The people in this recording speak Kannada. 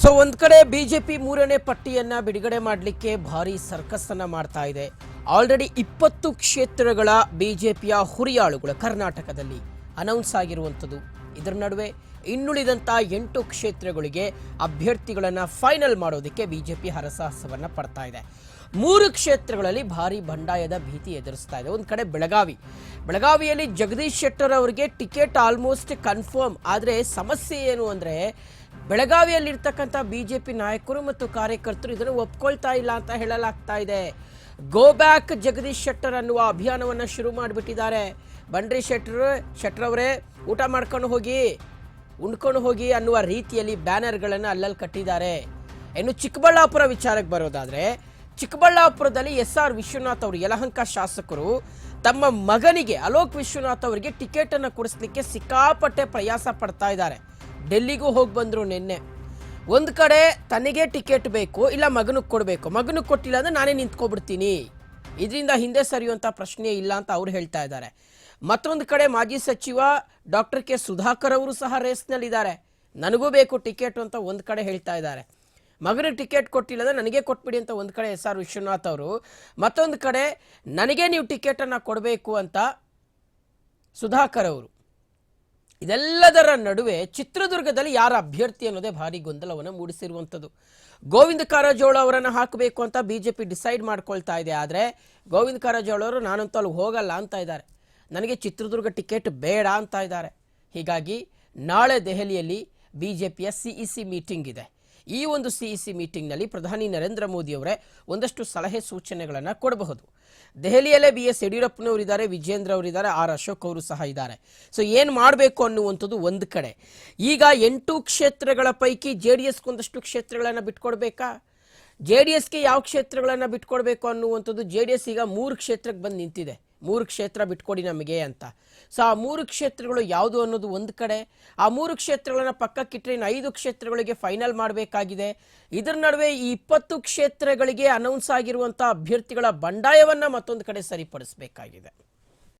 ಸೊ ಒಂದ್ ಕಡೆ ಬಿಜೆಪಿ ಮೂರನೇ ಪಟ್ಟಿಯನ್ನ ಬಿಡುಗಡೆ ಮಾಡಲಿಕ್ಕೆ ಭಾರಿ ಸರ್ಕಸ್ ಅನ್ನ ಮಾಡ್ತಾ ಇದೆ. ಆಲ್ರೆಡಿ ಇಪ್ಪತ್ತು ಕ್ಷೇತ್ರಗಳ ಬಿಜೆಪಿಯ ಹುರಿಯಾಳುಗಳು ಕರ್ನಾಟಕದಲ್ಲಿ ಅನೌನ್ಸ್ ಆಗಿರುವಂಥದ್ದು. ಇದರ ನಡುವೆ ಇನ್ನುಳಿದಂಥ ಎಂಟು ಕ್ಷೇತ್ರಗಳಿಗೆ ಅಭ್ಯರ್ಥಿಗಳನ್ನ ಫೈನಲ್ ಮಾಡೋದಕ್ಕೆ ಬಿಜೆಪಿ ಹರಸಾಹಸವನ್ನ ಪಡ್ತಾ ಇದೆ. ಮೂರು ಕ್ಷೇತ್ರಗಳಲ್ಲಿ ಭಾರಿ ಬಂಡಾಯದ ಭೀತಿ ಎದುರಿಸ್ತಾ ಇದೆ. ಒಂದು ಕಡೆ ಬೆಳಗಾವಿ. ಬೆಳಗಾವಿಯಲ್ಲಿ ಜಗದೀಶ್ ಶೆಟ್ಟರ್ ಅವರಿಗೆ ಟಿಕೆಟ್ ಆಲ್ಮೋಸ್ಟ್ ಕನ್ಫರ್ಮ್ ಆದರೆ ಸಮಸ್ಯೆ ಏನು ಅಂದರೆ ಬೆಳಗಾವಿಯಲ್ಲಿರ್ತಕ್ಕಂಥ ಬಿ ಜೆ ಪಿ ನಾಯಕರು ಮತ್ತು ಕಾರ್ಯಕರ್ತರು ಇದನ್ನು ಒಪ್ಕೊಳ್ತಾ ಇಲ್ಲ ಅಂತ ಹೇಳಲಾಗ್ತಾ ಇದೆ. ಗೋ ಬ್ಯಾಕ್ ಜಗದೀಶ್ ಶೆಟ್ಟರ್ ಅನ್ನುವ ಅಭಿಯಾನವನ್ನು ಶುರು ಮಾಡಿಬಿಟ್ಟಿದ್ದಾರೆ. ಬಂಡ್ರಿ ಶೆಟ್ಟರ್ ಶೆಟ್ಟರ್ ಅವರೇ, ಊಟ ಮಾಡ್ಕೊಂಡು ಹೋಗಿ, ಉಣ್ಕೊಂಡು ಹೋಗಿ ಅನ್ನುವ ರೀತಿಯಲ್ಲಿ ಬ್ಯಾನರ್ಗಳನ್ನು ಅಲ್ಲಲ್ಲಿ ಕಟ್ಟಿದ್ದಾರೆ. ಇನ್ನು ಚಿಕ್ಕಬಳ್ಳಾಪುರ ವಿಚಾರಕ್ಕೆ ಬರೋದಾದರೆ, ಚಿಕ್ಕಬಳ್ಳಾಪುರದಲ್ಲಿ ಎಸ್ ಆರ್ ವಿಶ್ವನಾಥ್ ಅವರು, ಯಲಹಂಕ ಶಾಸಕರು ತಮ್ಮ ಮಗನಿಗೆ ಅಲೋಕ್ ವಿಶ್ವನಾಥ್ ಅವರಿಗೆ ಟಿಕೆಟನ್ನು ಕೊಡಿಸ್ಲಿಕ್ಕೆ ಸಿಕ್ಕಾಪಟ್ಟೆ ಪ್ರಯಾಸ ಪಡ್ತಾ ಇದ್ದಾರೆ. ಡೆಲ್ಲಿಗೂ ಹೋಗಿ ಬಂದರು ನಿನ್ನೆ. ಒಂದು ಕಡೆ ತನಗೆ ಟಿಕೆಟ್ ಬೇಕು, ಇಲ್ಲ ಮಗನಿಗೆ ಕೊಡಬೇಕು. ಮಗನಿಗೆ ಕೊಟ್ಟಿಲ್ಲ ಅಂದರೆ ನಾನೇ ನಿಂತ್ಕೊಬಿಡ್ತೀನಿ. ಇದರಿಂದ ಹಿಂದೆ ಸರಿಯುವಂಥ ಪ್ರಶ್ನೆ ಇಲ್ಲ ಅಂತ ಅವ್ರು ಹೇಳ್ತಾ ಇದ್ದಾರೆ. ಮತ್ತೊಂದು ಕಡೆ ಮಾಜಿ ಸಚಿವ ಡಾಕ್ಟರ್ ಕೆ ಸುಧಾಕರ್ ಅವರು ಸಹ ರೇಸ್ನಲ್ಲಿದ್ದಾರೆ. ನನಗೂ ಬೇಕು ಟಿಕೆಟ್ ಅಂತ ಒಂದು ಕಡೆ ಹೇಳ್ತಾ ಇದ್ದಾರೆ. ಮಗನಿಗೆ ಟಿಕೆಟ್ ಕೊಟ್ಟಿಲ್ಲ ಅಂದರೆ ನನಗೆ ಕೊಟ್ಬಿಡಿ ಅಂತ ಒಂದು ಕಡೆ ಎಸ್ ಆರ್ ವಿಶ್ವನಾಥ್ ಅವರು. ಮತ್ತೊಂದು ಕಡೆ, ನನಗೆ ನೀವು ಟಿಕೆಟನ್ನು ಕೊಡಬೇಕು ಅಂತ ಸುಧಾಕರ್ ಅವರು. ಇದೆಲ್ಲದರ ನಡುವೆ ಚಿತ್ರದುರ್ಗದಲ್ಲಿ ಯಾರ ಅಭ್ಯರ್ಥಿ ಅನ್ನೋದೇ ಭಾರಿ ಗೊಂದಲವನ್ನು ಮೂಡಿಸಿರುವಂಥದ್ದು. ಗೋವಿಂದ ಕಾರಜೋಳ ಅವರನ್ನು ಹಾಕಬೇಕು ಅಂತ ಬಿ ಜೆ ಪಿ ಡಿಸೈಡ್ ಮಾಡ್ಕೊಳ್ತಾ ಇದೆ. ಆದರೆ ಗೋವಿಂದ ಕಾರಜೋಳ ಅವರು ನಾನಂತೂ ಅಲ್ಲಿ ಹೋಗಲ್ಲ ಅಂತ ಇದ್ದಾರೆ. ನನಗೆ ಚಿತ್ರದುರ್ಗ ಟಿಕೆಟ್ ಬೇಡ ಅಂತ ಇದ್ದಾರೆ. ಹೀಗಾಗಿ ನಾಳೆ ದೆಹಲಿಯಲ್ಲಿ ಬಿ ಜೆ ಪಿಯ ಸಿ ಇ ಸಿ ಮೀಟಿಂಗ್ ಇದೆ. ಈ ಒಂದು ಸಿಇಸಿ ಮೀಟಿಂಗ್ನಲ್ಲಿ ಪ್ರಧಾನಿ ನರೇಂದ್ರ ಮೋದಿ ಅವರೇ ಒಂದಷ್ಟು ಸಲಹೆ ಸೂಚನೆಗಳನ್ನು ಕೊಡಬಹುದು. ದೆಹಲಿಯಲ್ಲೇ ಬಿ ಎಸ್ ಯಡಿಯೂರಪ್ಪನವರಿದ್ದಾರೆ, ವಿಜೇಂದ್ರ ಅವರಿದ್ದಾರೆ, ಆರ್ ಅಶೋಕ್ ಅವರು ಸಹ ಇದ್ದಾರೆ. ಸೊ ಏನು ಮಾಡಬೇಕು ಅನ್ನುವಂಥದ್ದು ಒಂದು ಕಡೆ. ಈಗ ಎಂಟು ಕ್ಷೇತ್ರಗಳ ಪೈಕಿ ಜೆ ಡಿ ಎಸ್ಗೆ ಒಂದಷ್ಟು ಕ್ಷೇತ್ರಗಳನ್ನು ಬಿಟ್ಕೊಡ್ಬೇಕಾ? ಜೆ ಡಿ ಎಸ್ಗೆ ಯಾವ ಕ್ಷೇತ್ರಗಳನ್ನು ಬಿಟ್ಕೊಡ್ಬೇಕು ಅನ್ನುವಂಥದ್ದು ಜೆ ಡಿ ಎಸ್ ಈಗ ಮೂರು ಕ್ಷೇತ್ರಕ್ಕೆ ಬಂದು ನಿಂತಿದೆ. ಮೂರು ಕ್ಷೇತ್ರ ಬಿಟ್ಕೊಡಿ ನಮಗೆ ಅಂತ. ಸೊ ಆ ಮೂರು ಕ್ಷೇತ್ರಗಳು ಯಾವುದು ಅನ್ನೋದು ಒಂದು ಕಡೆ. ಆ ಮೂರು ಕ್ಷೇತ್ರಗಳನ್ನ ಪಕ್ಕಕ್ಕಿಟ್ಟರೆ ಇನ್ನು ಐದು ಕ್ಷೇತ್ರಗಳಿಗೆ ಫೈನಲ್ ಮಾಡಬೇಕಾಗಿದೆ. ಇದರ ನಡುವೆ ಈ ಇಪ್ಪತ್ತು ಕ್ಷೇತ್ರಗಳಿಗೆ ಅನೌನ್ಸ್ ಆಗಿರುವಂಥ ಅಭ್ಯರ್ಥಿಗಳ ಬಂಡಾಯವನ್ನು ಮತ್ತೊಂದು ಕಡೆ ಸರಿಪಡಿಸಬೇಕಾಗಿದೆ.